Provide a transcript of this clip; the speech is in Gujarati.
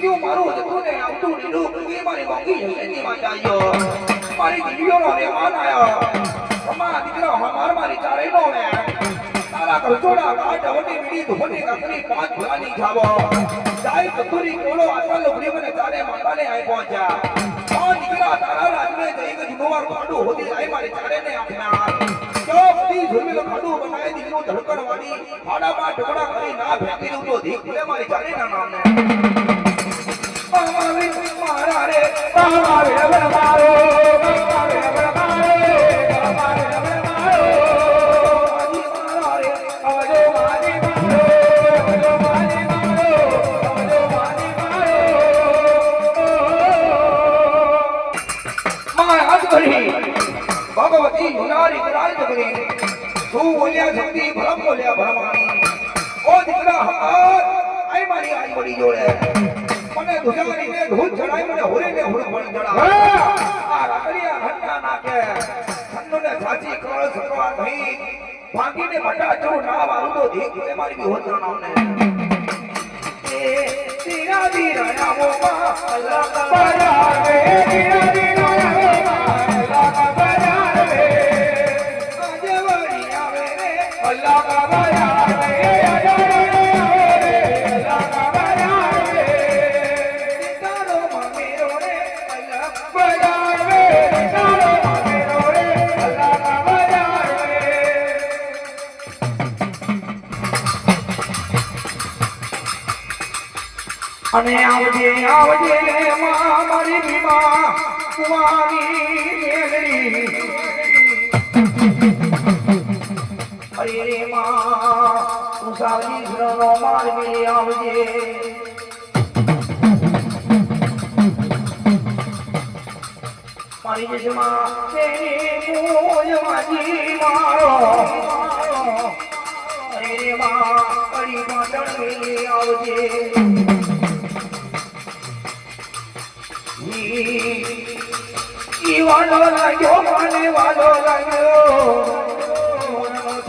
અંજુ મારું હતું ને આવતું નીડું એ મારી મોંઘી હસેની માં જાયો મારી દીકરીઓનો મહેમાન આયો અમારા દીકરા હમાર મારી ચારે નો મે તારા કરચોડા કાટ વટી મીડી ધોની કકરી પાંચ ભલાની જાવો જાય કતુરી કોળો, આટલા લોબડી મને તારે માતાને આઈ પહોંચ્યા. આ દીકરા તારા રાજને જઈ ગઈ જુનવાર કાડું હોતી આઈ મારી ચારે ને આખના જો બધી ઝુલમિલ બનાવી દીકરો ધડકડ વાળી ફાડામાં ટુકડા કરી ના ભેગી તો ધીક મારી ચારે ના નામને ભગવતી યુનારી કરાલ જગરી તું બોલ્યા શક્તિ, ભરમ બોલ્યા ભરમાણી. ઓ દીકરા હાર આઈ મારી આઈ બડી જોડે. મને દુજારીને ધૂળ ચડાઈ મને હોરીને હોળ ભણ ચડાવ. આ રાતડિયા હંડા નાખે. ઠંડોને સાચી કળ સકવા થઈ. ભાગીને મટા ચો ના વાળું તો ધીક ભૂલે મારી બી હોત નામને એ તીરા ધીરા નામો મા અલ્લાહ કા તીરા મે અને આવજે આવજે માં મારી ભીમા કુવારી મેલરી અરે રે માં સાજી શરણો માર્ગે આવજે. મારી જસમાં તેની મોજ માજી મારો. અરે રે માં અરી પાટણ મેલે આવજે. ઈ વાલો લાગ્યો મને વાલો લાગ્યો. મનનો